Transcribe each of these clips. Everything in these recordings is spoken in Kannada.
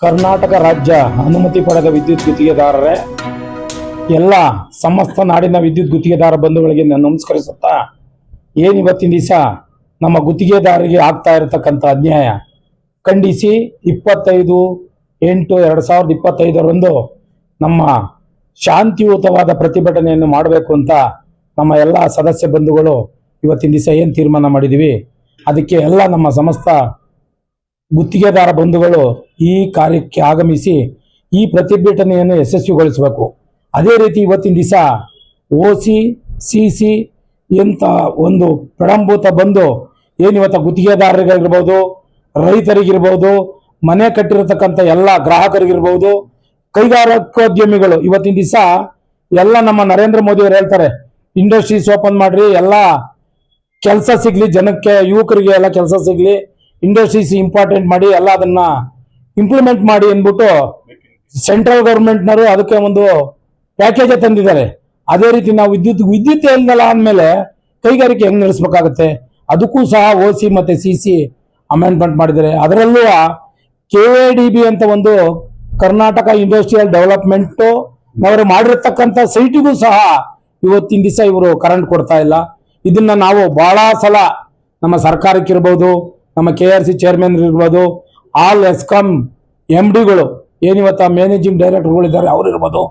ಕರ್ನಾಟಕ ರಾಜ್ಯ ಅನುಮತಿ ಪಡೆದ ವಿದ್ಯುತ್ ಗುತ್ತಿಗೆದಾರರೇ, ಎಲ್ಲ ಸಮಸ್ತ ನಾಡಿನ ವಿದ್ಯುತ್ ಗುತ್ತಿಗೆದಾರ ಬಂಧುಗಳಿಗೆ ನಾನು ನಮಸ್ಕರಿಸುತ್ತಾ, ಏನು ಇವತ್ತಿನ ದಿವಸ ನಮ್ಮ ಗುತ್ತಿಗೆದಾರರಿಗೆ ಆಗ್ತಾ ಇರತಕ್ಕಂಥ ಅನ್ಯಾಯ? ಖಂಡಿಸಿ ಇಪ್ಪತ್ತೈದು ಎಂಟು ಎರಡು ಸಾವಿರದ ಇಪ್ಪತ್ತೈದರಂದು ನಮ್ಮ ಶಾಂತಿಯುತವಾದ ಪ್ರತಿಭಟನೆಯನ್ನು ಮಾಡಬೇಕು ಅಂತ ನಮ್ಮ ಎಲ್ಲ ಸದಸ್ಯ ಬಂಧುಗಳು ಇವತ್ತಿನ ದಿವಸ ಏನು ತೀರ್ಮಾನ ಮಾಡಿದ್ದೀವಿ ಅದಕ್ಕೆ ಎಲ್ಲ ನಮ್ಮ ಸಮಸ್ತ ಗುತ್ತಿಗೆದಾರ ಬಂಧುಗಳು ಈ ಕಾರ್ಯಕ್ಕೆ ಆಗಮಿಸಿ ಈ ಪ್ರತಿಭಟನೆಯನ್ನು ಯಶಸ್ವಿಗೊಳಿಸಬೇಕು. ಅದೇ ರೀತಿ ಇವತ್ತಿನ ದಿವಸ ಓ ಸಿ ಸಿ ಸಿ ಒಂದು ಪ್ರಡಂಭೂತ ಬಂದು ಏನಿವತ್ತ ಗುತ್ತಿಗೆದಾರರಿಗಿರ್ಬೋದು, ರೈತರಿಗಿರ್ಬೋದು, ಮನೆ ಕಟ್ಟಿರತಕ್ಕಂಥ ಎಲ್ಲ ಗ್ರಾಹಕರಿಗಿರ್ಬೋದು ಕೈಗಾರಿಕೋದ್ಯಮಿಗಳು ಇವತ್ತಿನ ದಿವಸ ಎಲ್ಲ ನಮ್ಮ ನರೇಂದ್ರ ಮೋದಿ ಅವರು ಹೇಳ್ತಾರೆ, ಇಂಡಸ್ಟ್ರೀಸ್ ಓಪನ್ ಮಾಡ್ರಿ, ಎಲ್ಲ ಕೆಲಸ ಸಿಗ್ಲಿ, ಜನಕ್ಕೆ ಯುವಕರಿಗೆ ಎಲ್ಲ ಕೆಲಸ ಸಿಗ್ಲಿ ಇಂಡಸ್ಟ್ರೀಸ್ ಇಂಪಾರ್ಟೆಂಟ್ ಮಾಡಿ ಎಲ್ಲ ಅದನ್ನ ಇಂಪ್ಲಿಮೆಂಟ್ ಮಾಡಿ ಅಂದ್ಬಿಟ್ಟು ಸೆಂಟ್ರಲ್ ಗೌರ್ಮೆಂಟ್ನವರು ಅದಕ್ಕೆ ಒಂದು ಪ್ಯಾಕೇಜ್ ತಂದಿದ್ದಾರೆ. ಅದೇ ರೀತಿ ನಾವು ವಿದ್ಯುತ್ ವಿದ್ಯುತ್ ಇಲ್ದಲ್ಲ ಅಂದಮೇಲೆ ಕೈಗಾರಿಕೆ ಹೆಂಗ್ ನಡೆಸಬೇಕಾಗುತ್ತೆ? ಅದಕ್ಕೂ ಸಹ ಓ ಸಿ ಮತ್ತೆ ಸಿ ಸಿ ಅಮೆಂಡ್ಮೆಂಟ್ ಮಾಡಿದ್ದಾರೆ. ಅದರಲ್ಲೂ ಕೆ ಎ ಡಿ ಬಿ ಅಂತ ಒಂದು ಕರ್ನಾಟಕ ಇಂಡಸ್ಟ್ರಿಯಲ್ ಡೆವಲಪ್ಮೆಂಟ್ ಅವರು ಮಾಡಿರ್ತಕ್ಕಂಥ ಸೈಟಿಗೂ ಸಹ ಇವತ್ತಿನ ದಿವಸ ಇವರು ಕರೆಂಟ್ ಕೊಡ್ತಾ ಇಲ್ಲ. ಇದನ್ನ ನಾವು ಬಹಳ ಸಲ ನಮ್ಮ ಸರ್ಕಾರಕ್ಕಿರ್ಬೋದು ನಮ್ಮ ಕೆ ಆರ್ ಸಿ ಚೇರ್ಮನ್ ಇರ್ಬೋದು ಆಲ್ ಎಸ್ಕಾಂ ಎಂ ಡಿಗಳು ಏನಿವತ್ತ ಮ್ಯಾನೇಜಿಂಗ್ ಡೈರೆಕ್ಟರ್ಗಳಿದ್ದಾರೆ ಅವರು ಇರ್ಬೋದು.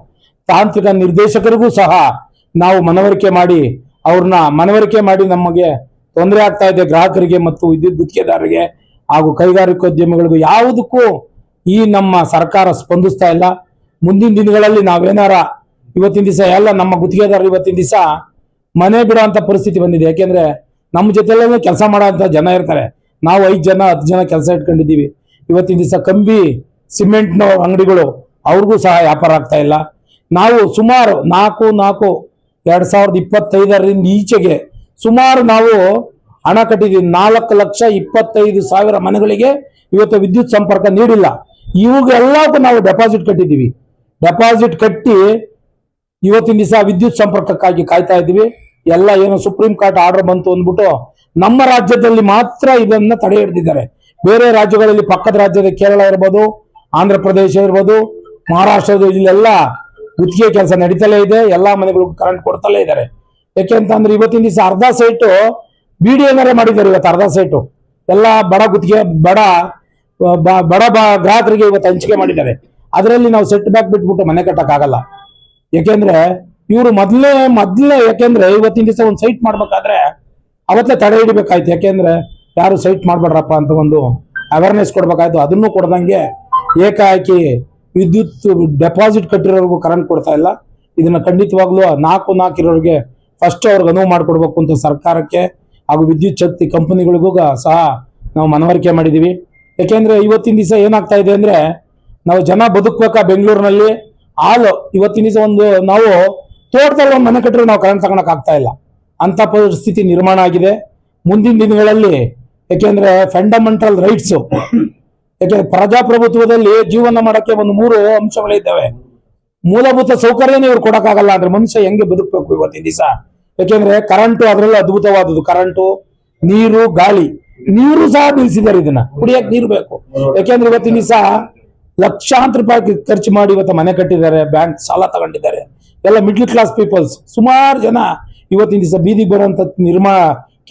ತಾಂತ್ರಿಕ ನಿರ್ದೇಶಕರಿಗೂ ಸಹ ನಾವು ಮನವರಿಕೆ ಮಾಡಿ, ಅವ್ರನ್ನ ಮನವರಿಕೆ ಮಾಡಿ ನಮಗೆ ತೊಂದರೆ ಆಗ್ತಾ ಇದೆ ಗ್ರಾಹಕರಿಗೆ ಮತ್ತು ವಿದ್ಯುತ್ ಗುತ್ತಿಗೆದಾರರಿಗೆ ಹಾಗೂ ಕೈಗಾರಿಕೋದ್ಯಮಿಗಳಿಗೂ. ಯಾವುದಕ್ಕೂ ಈ ನಮ್ಮ ಸರ್ಕಾರ ಸ್ಪಂದಿಸ್ತಾ ಇಲ್ಲ. ಮುಂದಿನ ದಿನಗಳಲ್ಲಿ ನಾವೇನಾರ ಇವತ್ತಿನ ದಿವಸ, ಎಲ್ಲ ನಮ್ಮ ಗುತ್ತಿಗೆದಾರರು ಇವತ್ತಿನ ದಿವಸ ಮನೆ ಬಿಡುವಂತ ಪರಿಸ್ಥಿತಿ ಬಂದಿದೆ. ಯಾಕೆಂದ್ರೆ ನಮ್ಮ ಜೊತೆಲ್ಲೇ ಕೆಲಸ ಮಾಡೋಂಥ ಜನ ಇರ್ತಾರೆ. ನಾವು ಐದು ಜನ, ಹತ್ತು ಜನ ಕೆಲಸ ಇಟ್ಕೊಂಡಿದ್ದೀವಿ. ಇವತ್ತಿನ ದಿವಸ ಕಂಬಿ, ಸಿಮೆಂಟ್ನ ಅಂಗಡಿಗಳು, ಅವ್ರಿಗೂ ಸಹ ವ್ಯಾಪಾರ ಆಗ್ತಾ ಇಲ್ಲ. ನಾವು ಸುಮಾರು ನಾಲ್ಕು ನಾಲ್ಕು, ಎರಡು ಸಾವಿರದ ಇಪ್ಪತ್ತೈದರಿಂದ ಈಚೆಗೆ ಸುಮಾರು ನಾವು ಹಣ ಕಟ್ಟಿದ್ದೀವಿ. ನಾಲ್ಕು ಲಕ್ಷ ಇಪ್ಪತ್ತೈದು ಸಾವಿರ ಮನೆಗಳಿಗೆ ಇವತ್ತು ವಿದ್ಯುತ್ ಸಂಪರ್ಕ ನೀಡಿಲ್ಲ. ಇವುಗೆಲ್ಲಕ್ಕೂ ನಾವು ಡೆಪಾಸಿಟ್ ಕಟ್ಟಿದ್ದೀವಿ. ಡೆಪಾಸಿಟ್ ಕಟ್ಟಿ ಇವತ್ತಿನ ದಿವಸ ವಿದ್ಯುತ್ ಸಂಪರ್ಕಕ್ಕಾಗಿ ಕಾಯ್ತಾ ಇದ್ದೀವಿ. ಎಲ್ಲ ಏನು ಸುಪ್ರೀಂ ಕೋರ್ಟ್ ಆರ್ಡರ್ ಬಂತು ಅಂದ್ಬಿಟ್ಟು ನಮ್ಮ ರಾಜ್ಯದಲ್ಲಿ ಮಾತ್ರ ಇದನ್ನ ತಡೆ ಹಿಡಿದಿದ್ದಾರೆ. ಬೇರೆ ರಾಜ್ಯಗಳಲ್ಲಿ ಪಕ್ಕದ ರಾಜ್ಯದ ಕೇರಳ ಇರ್ಬೋದು, ಆಂಧ್ರ ಪ್ರದೇಶ ಇರ್ಬೋದು, ಮಹಾರಾಷ್ಟ್ರದ ಇಲ್ಲೆಲ್ಲ ಗುತ್ತಿಗೆ ಕೆಲಸ ನಡೀತಲೇ ಇದೆ, ಎಲ್ಲಾ ಮನೆಗಳಿಗೂ ಕರೆಂಟ್ ಕೊಡ್ತಲೇ ಇದ್ದಾರೆ. ಯಾಕೆ ಅಂತಂದ್ರೆ ಇವತ್ತಿನ ದಿವಸ ಅರ್ಧ ಸೈಟು ಬಿ ಡಿ ಏನಾರೇ ಮಾಡಿದ್ದಾರೆ ಇವತ್ತು ಅರ್ಧ ಸೈಟು ಎಲ್ಲ ಬಡ ಗುತ್ತಿಗೆ, ಬಡ ಬಡ ಬ- ಗ್ರಾಹಕರಿಗೆ ಇವತ್ತು ಹಂಚಿಕೆ ಮಾಡಿದ್ದಾರೆ. ಅದರಲ್ಲಿ ನಾವು ಸೆಟ್ ಬ್ಯಾಕ್ ಬಿಟ್ಬಿಟ್ಟು ಮನೆ ಕಟ್ಟಕ್ಕಾಗಲ್ಲ. ಯಾಕೆಂದ್ರೆ ಇವರು ಮೊದಲೇ ಮೊದಲೇ ಯಾಕೆಂದ್ರೆ ಇವತ್ತಿನ ದಿವಸ ಒಂದು ಸೈಟ್ ಮಾಡ್ಬೇಕಾದ್ರೆ ಅವತ್ತೇ ತಡೆ ಹಿಡಿಬೇಕಾಯ್ತು. ಯಾಕೆಂದ್ರೆ ಯಾರು ಸೈಟ್ ಮಾಡಬೇಡ್ರಪ್ಪ ಅಂತ ಒಂದು ಅವೇರ್ನೆಸ್ ಕೊಡಬೇಕಾಯ್ತು. ಅದನ್ನು ಕೊಡ್ದಂಗೆ ಏಕಾಏಕಿ ವಿದ್ಯುತ್ ಡೆಪಾಸಿಟ್ ಕಟ್ಟಿರೋರಿಗೂ ಕರೆಂಟ್ ಕೊಡ್ತಾ ಇಲ್ಲ. ಇದನ್ನು ಖಂಡಿತವಾಗ್ಲೂ ನಾಲ್ಕು ನಾಲ್ಕು ಇರೋರಿಗೆ ಫಸ್ಟ್ ಅವ್ರಿಗೆ ಅನುವು ಮಾಡಿಕೊಡ್ಬೇಕು ಅಂತ ಸರ್ಕಾರಕ್ಕೆ ಹಾಗೂ ವಿದ್ಯುತ್ ಶಕ್ತಿ ಕಂಪನಿಗಳಿಗೂ ಸಹ ನಾವು ಮನವರಿಕೆ ಮಾಡಿದ್ದೀವಿ ಯಾಕೆಂದರೆ ಇವತ್ತಿನ ದಿವಸ ಏನಾಗ್ತಾ ಇದೆ ಅಂದರೆ ನಾವು ಜನ ಬದುಕಬೇಕಾ ಬೆಂಗಳೂರಿನಲ್ಲಿ. ಹಾಲು, ಇವತ್ತಿನ ದಿವಸ ಒಂದು ನಾವು ತೋಟದಲ್ಲಿ ಒಂದು ಮನೆ ಕಟ್ಟರೆ ನಾವು ಕರೆಂಟ್ ತಗೊಳಕ್ ಆಗ್ತಾ ಇಲ್ಲ. ಅಂತ ಪರಿಸ್ಥಿತಿ ನಿರ್ಮಾಣ ಆಗಿದೆ. ಮುಂದಿನ ದಿನಗಳಲ್ಲಿ ಯಾಕೆಂದ್ರೆ ಫಂಡಮೆಂಟಲ್ ರೈಟ್ಸ್ ಯಾಕೆಂದ್ರೆ ಪ್ರಜಾಪ್ರಭುತ್ವದಲ್ಲಿ ಜೀವನ ಮಾಡಕ್ಕೆ ಒಂದು ಮೂರು ಅಂಶಗಳಿದ್ದಾವೆ. ಮೂಲಭೂತ ಸೌಕರ್ಯನೇ ಇವ್ರು ಕೊಡಕ್ಕಾಗಲ್ಲ ಅಂದ್ರೆ ಮನುಷ್ಯ ಹೆಂಗೆ ಬದುಕಬೇಕು ಇವತ್ತಿನ ದಿವಸ? ಯಾಕೆಂದ್ರೆ ಕರೆಂಟು ಅದರಲ್ಲಿ ಅದ್ಭುತವಾದದ್ದು ಕರೆಂಟು ನೀರು, ಗಾಳಿ. ನೀರು ಸಹ ನಿಲ್ಲಿಸಿದ್ದಾರೆ ಇದನ್ನ. ಕುಡಿಯಕ್ಕೆ ನೀರು ಬೇಕು. ಯಾಕೆಂದ್ರೆ ಇವತ್ತಿನ ದಿವಸ ಲಕ್ಷಾಂತರ ರೂಪಾಯಿ ಖರ್ಚು ಮಾಡಿ ಇವತ್ತು ಮನೆ ಕಟ್ಟಿದ್ದಾರೆ, ಬ್ಯಾಂಕ್ ಸಾಲ ತಗೊಂಡಿದ್ದಾರೆ. ಎಲ್ಲ ಮಿಡ್ಲ್ ಕ್ಲಾಸ್ ಪೀಪಲ್ಸ್ ಸುಮಾರು ಜನ ಇವತ್ತಿನ ದಿವಸ ಬೀದಿಗೆ ಬರುವಂತ ನಿರ್ಮಾಣ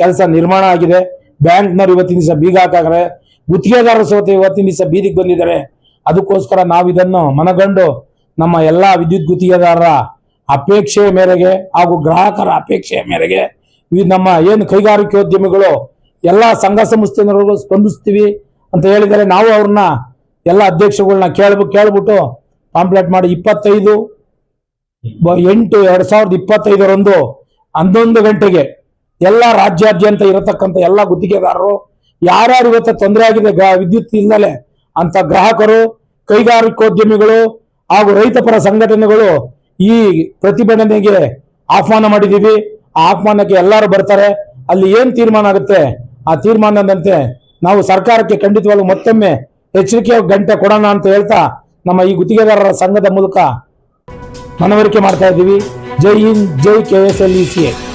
ಕೆಲಸ ನಿರ್ಮಾಣ ಆಗಿದೆ. ಬ್ಯಾಂಕ್ನವ್ರು ಇವತ್ತಿನ ದಿವಸ ಬೀಗ ಹಾಕಾಗ್ರೆ ಗುತ್ತಿಗೆದಾರರು ಸೋತೆ ಇವತ್ತಿನ ದಿವಸ ಬೀದಿಗೆ ಬಂದಿದ್ದಾರೆ. ಅದಕ್ಕೋಸ್ಕರ ನಾವು ಇದನ್ನು ಮನಗಂಡು ನಮ್ಮ ಎಲ್ಲ ವಿದ್ಯುತ್ ಗುತ್ತಿಗೆದಾರರ ಅಪೇಕ್ಷೆಯ ಮೇರೆಗೆ ಹಾಗೂ ಗ್ರಾಹಕರ ಅಪೇಕ್ಷೆಯ ಮೇರೆಗೆ ನಮ್ಮ ಏನು ಕೈಗಾರಿಕೋದ್ಯಮಿಗಳು ಎಲ್ಲ ಸಂಘ ಸಂಸ್ಥೆನವರಿಗೂ ಸ್ಪಂದಿಸ್ತೀವಿ ಅಂತ ಹೇಳಿದರೆ ನಾವು ಅವ್ರನ್ನ ಎಲ್ಲ ಅಧ್ಯಕ್ಷಗಳನ್ನ ಕೇಳ್ಬಿಟ್ಟು ಕೇಳ್ಬಿಟ್ಟು ಪಾಂಪ್ಲೆಟ್ ಮಾಡಿ ಇಪ್ಪತ್ತೈದು ಎಂಟು, ಎರಡು ಸಾವಿರದ ಇಪ್ಪತ್ತೈದರಂದು ಹನ್ನೊಂದು ಗಂಟೆಗೆ ಎಲ್ಲ ರಾಜ್ಯಾದ್ಯಂತ ಇರತಕ್ಕಂಥ ಎಲ್ಲ ಗುತ್ತಿಗೆದಾರರು, ಯಾರ್ಯಾರು ಇವತ್ತು ತೊಂದರೆ ಆಗಿದೆ ವಿದ್ಯುತ್ ಇಲ್ಲದೆ ಅಂತ ಗ್ರಾಹಕರು, ಕೈಗಾರಿಕೋದ್ಯಮಿಗಳು ಹಾಗೂ ರೈತಪರ ಸಂಘಟನೆಗಳು ಈ ಪ್ರತಿಭಟನೆಗೆ ಆಹ್ವಾನ ಮಾಡಿದ್ದೀವಿ. ಆ ಆಹ್ವಾನಕ್ಕೆ ಎಲ್ಲರೂ ಬರ್ತಾರೆ. ಅಲ್ಲಿ ಏನು ತೀರ್ಮಾನ ಆಗುತ್ತೆ? ಆ ತೀರ್ಮಾನದಂತೆ ನಾವು ಸರ್ಕಾರಕ್ಕೆ ಖಂಡಿತವಾಗ್ಲೂ ಮತ್ತೊಮ್ಮೆ ಎಚ್ಚರಿಕೆ ಗಂಟೆ ಕೊಡೋಣ ಅಂತ ಹೇಳ್ತಾ ನಮ್ಮ ಈ ಗುತ್ತಿಗೆದಾರರ ಸಂಘದ ಮೂಲಕ ಮನವರಿಕೆ ಮಾಡ್ತಾ ಇದ್ದೀವಿ. जय हिंद जय K S L E C. L